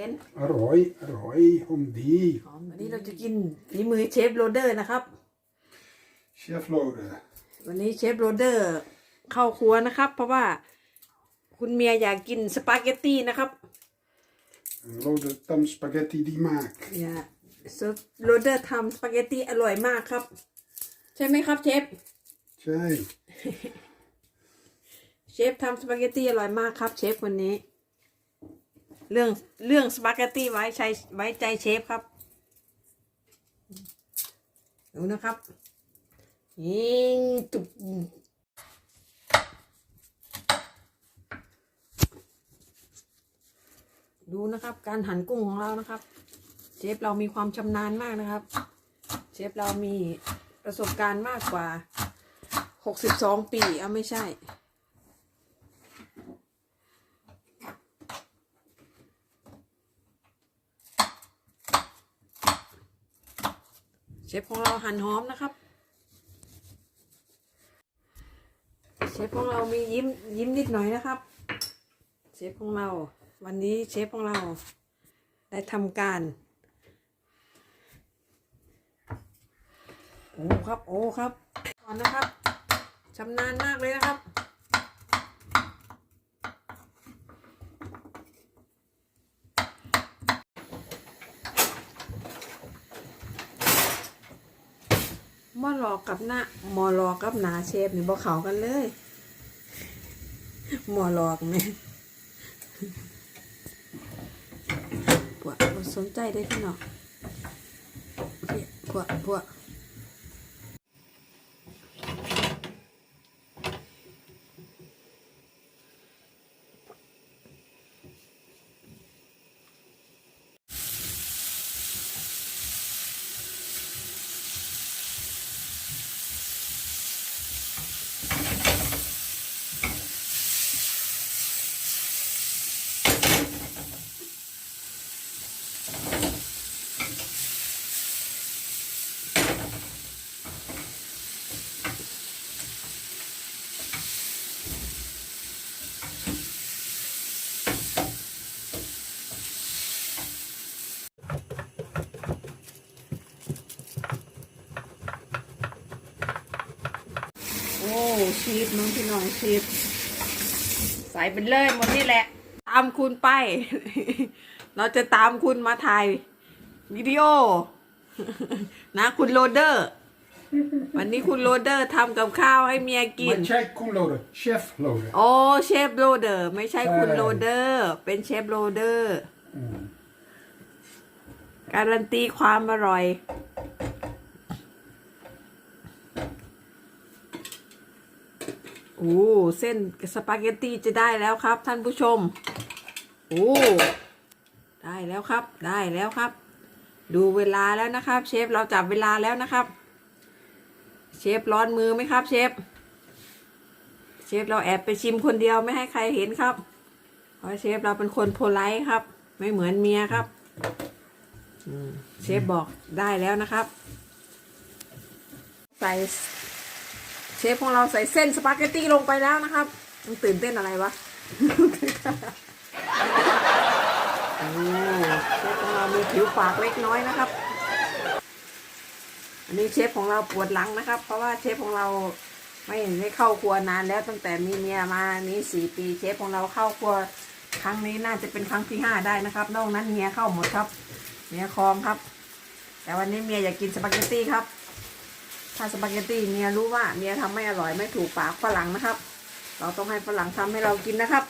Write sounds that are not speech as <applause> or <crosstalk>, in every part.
เห็นอร่อย อร่อยหอมดี หอมวันนี้เราจะกินฝีมือเชฟโรเดอร์นะครับ เชฟโลเดอร์ วันนี้เชฟโรเดอร์เข้าครัวนะครับ เพราะว่าคุณเมียอยากกินสปาเกตตี้นะครับโลเดอร์ทำสปาเกตตีดีมากเนี่ยโรเดอร์ทำสปาเกตตี้อร่อยมากครับ ใช่ไหมครับเชฟ ใช่ เชฟทำสปาเกตตี้อร่อยมากครับ เชฟวันนี้ เรื่องเรื่องสปาเกตตี้ไว้ใจไว้ใจเชฟครับ ดูนะครับยิงตุบดูนะครับ การหั่นกุ้งของเรานะครับ เชฟเรามีความชำนาญมากนะครับ เชฟเรามีประสบการณ์มากกว่าหกสิบสองปี เอาไม่ใช่ เชฟของเราหั่นหอมนะครับ เชฟของเรามียิ้มยิ้มนิดหน่อยนะครับ เชฟของเรา วันนี้เชฟของเรา ได้ทำการโอ้ครับโอ้ครับก่อนนะครับชำนาญมากเลยนะครับ มอหลอกกับหน้ามอหลอกกับหนาเชฟนี่บ่เขากันเลยมอหลอกเนี่ยพวกสนใจได้พี่น้องเหี้ยพวกพวกโอ้ชีสมึงพี่น้องชีสใส่ไปเลยหมดนี่แหละ ตามคุณไป เราจะตามคุณมาถ่ายวิดีโอ นะคุณโรเดอร์ วันนี้คุณโรเดอร์ทำกับข้าวให้เมียกิไม่นใช่คุณโลเดอร์เชฟโลเดอร์โอ้เชฟโรเดอร์ ไม่ใช่คุณใช่โรเดอร์ เป็นเชฟโรเดอร์ การันตีความอร่อย โอ้เส้นสปาเกตตีจะได้แล้วครับ ท่านผู้ชม โอ้ได้แล้วครับ ได้แล้วครับ ดูเวลาแล้วนะครับ เชฟเราจับเวลาแล้วนะครับ เชฟร้อนมือไหมครับ เชฟเชฟเราแอบไปชิมคนเดียวไม่ให้ใครเห็นครับเพราะเชฟเราเป็นคนโพไลท์ครับ ไม่เหมือนเมียครับเชฟบอกได้แล้วนะครับ ใส่ เชฟของเราใส่เส้นสปาเกตตี้ลงไปแล้วนะครับมันตื่นเต้นอะไรวะโอ้เชฟของเรามีผิวปากเล็กน้อยนะครับ อันนี้เชฟของเราปวดหลังนะครับ เพราะว่าเชฟของเราไม่ได้เข้าครัวนานแล้วตั้งแต่มีเมียมานี้สี่ปีเชฟของเราเข้าครัวครั้งนี้น่าจะเป็นครั้งที่ห้าได้นะครับ นอกนั้นเมียเข้าหมดครับ เมียคลองครับ แต่วันนี้เมียอยากกินสปาเกตตี้ครับ ถ้าสปาเกตตี้เมียรู้ว่าเมียทำไม่อร่อยไม่ถูกปากฝรั่งนะครับ เราต้องให้ฝรั่งทำให้เรากินนะครับ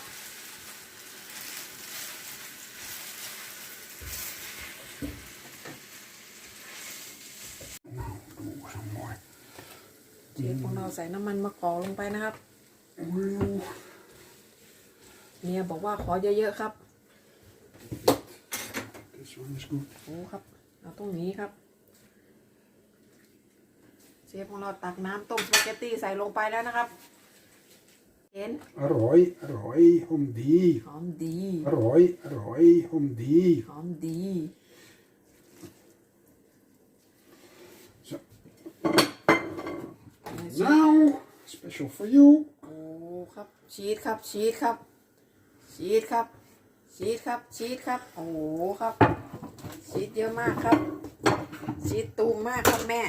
เชฟของเราใส่น้ำมันมะกอกลงไปนะครับเมียบอกว่าขอเยอะๆครับ This one is good โอ้ครับ เราต้องหนี้ครับ เชฟของเราตักน้ำต้มสปาเกตตี้ใส่ลงไปแล้วนะครับ เห็น อร่อย อร่อยหอมดี หอมดี อร่อย อร่อยหอมดี หอมดี So. Now, special for you. โอ้ครับ ชีสครับ ชีสครับ ชีสครับชชีสครับ ชีสครับ โอ้โหครับ ชีสเยอะมากครับ ชีสตูมมากครับแม่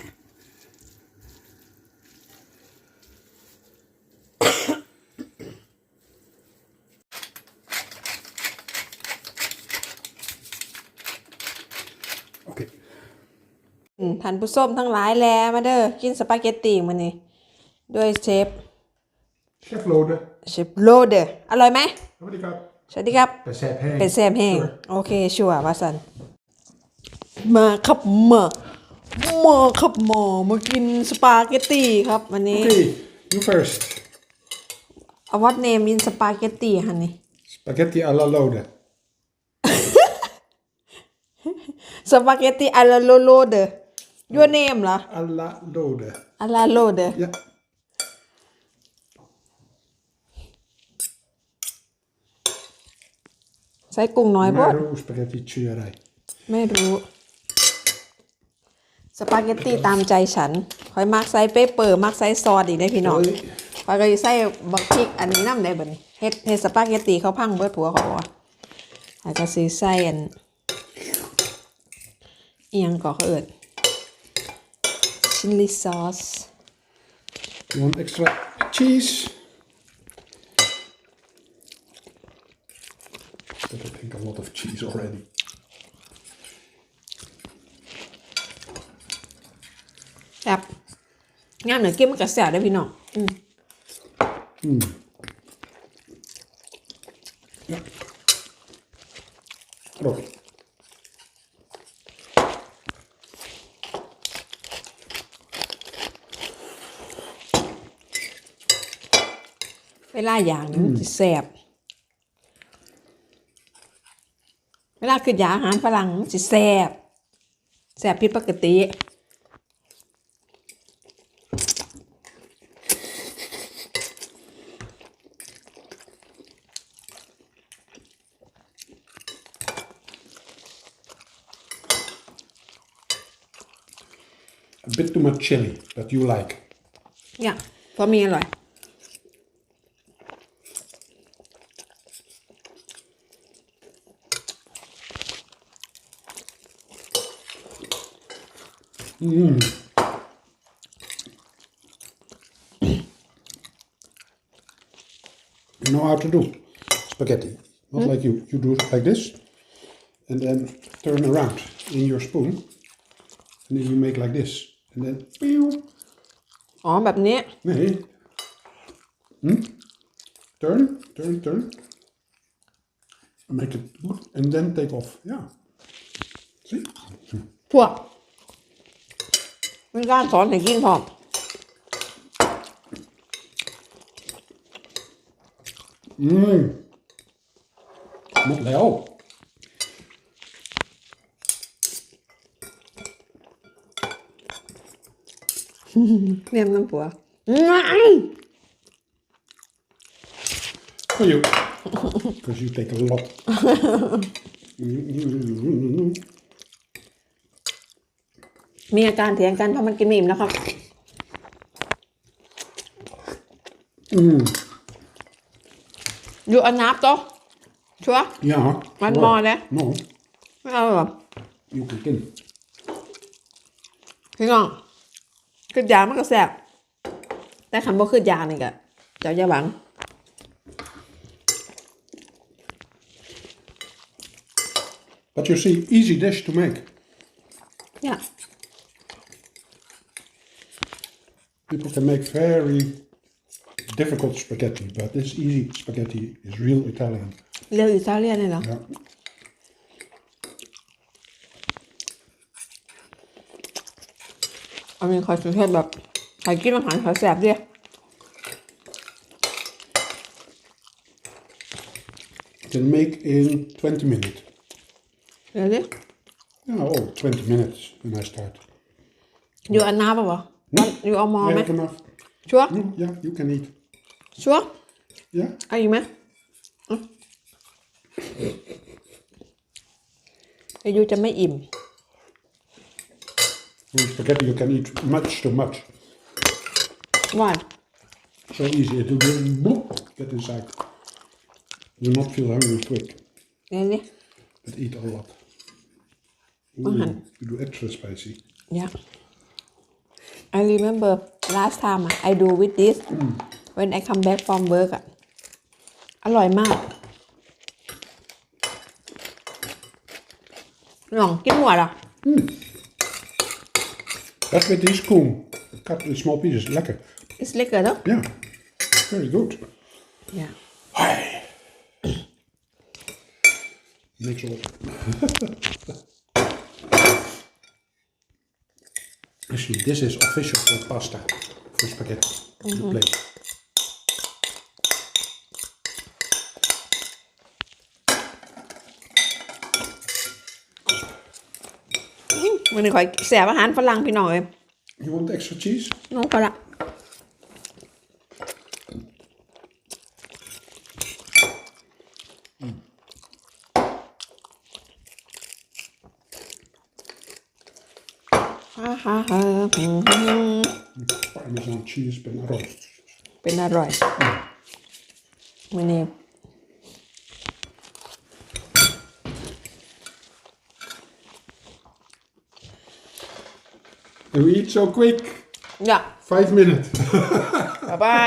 ท่านผู้ชมทั้งหลายแลมาเด้อกินสปาเกตตีมันนี่ด้วยเชฟ Chef Lode. เชฟโรเดอร์อร่อยไหม Wat ik had. สวัสดีครับ Per se heen. เป็นแซมแห้งโอเคชัวร์ว่าสันมาครับมามาครับมามากินสปาเกตตีครับวันนี้ Oké, you first. เอาวัดเนมอินสปาเกตตีฮันนี่ Spaghetti alla Lode. สปาเกตตีอาราโลโลเดอร์ยูเนมเหรอ Alla Lode. อาราโลเด อร์ Ja. ใส่กุ้งน้อยบ่ Maru spaghetti tjurij. ไม่รู้สปาเกตตีตามใจฉันคอยมักใส่เปเปอร์มักใส่ซอสอีกได้พี่น้อง Hoi. คอยก็สิใส่บักพริกอันนี้น้ำได้บ่นี่เฮ็ดเฮ็ดสปาเกตตีเขาพังเบิดผัวเขาบอกว่าแล้วก็สิใส่อันเอียงก็เขาเอิ้น ชิลลี่ซอส You want extra cheese? But I think a lot of cheese already. ครับงามเหนือเก็บมันก็แซ่บได้อพี่น้องอืม Ja. Erop. เลาอย่างนี้มันสิแซ่บเวลาคืออยากอาหารฝรั่งมันสิแซ่บแซ่บผิดปกติ A bit too much chili, but you like. เนี่ยพอ มีอร่อย <clears throat> You know how to do spaghetti. Not like you. You do it like this, and then turn around in your spoon, and then you make like this, and then pew. อ๋อแบบนี้ Nee. Hm? Turn, turn, turn. Make it good, and then take off. Yeah. See? พวก มีการสอนให้กินพร้อม Mm. Not แล้วเรียมน้ำผัว For you. Because you take a lot. มีอาการเถียงกันเพราะมันกินไม่อิ่มนะครับอยู่อันนับโตะชัวร์ Ja. Wat hoor. mooi, hè? No, ไม่เอาหรอ you can kin. พี่น้องคือยามันก็แซ่บแต่คำว่าคือยานี่ก็เจ้าอย่าหวัง But you see, easy dish to make. เนี่ย People can make very difficult spaghetti, but this easy spaghetti is real Italian. เรียกอิตาเลียนเลยเหรอ Yeah. อันนี้ขอสุดเทศแบบใครกินอาหารขอแซ่บดิ Can make in 20 minutes. เดี๋ยวดิ Yeah, oh, 20 minutes when I start. อยู่อัน นับป่ะวะวันอยู่เอามอไหม Yeah, enough. ชัวร์ Mm, yeah, you can eat. ชัวร์ Yeah. เอาอีกไหมอะไอายุจะไม่อิ่ม With spaghetti, you can eat much too much. หวาน So easy. It will just boop, get inside. You not feel hungry quick. เนี่ยนี่ But eat a lot. Oh, Ooh, hun. you do extra spicy. Yeah. I remember last time ah, I do with this when I come back from work อะอร่อยมากหน่องกินหัวเหรอ That's with these koen. Cut in small pieces. Lekker. It's lekker toch? Yeah. Very good. Yeah. Niks op. Actually, this is official for pasta. For spaghetti. The plate. มันนี่คอยแสบอาหารฝรั่งพี่น้องเอ้ย You want extra cheese? น้องก็ละ ฮ่าฮ่าฮ่าอืม Parmesan cheese, ben rood. เป็นอร่อยมันนี่ And we eat so quick. อยาก Five minutes. บ๊ายบาย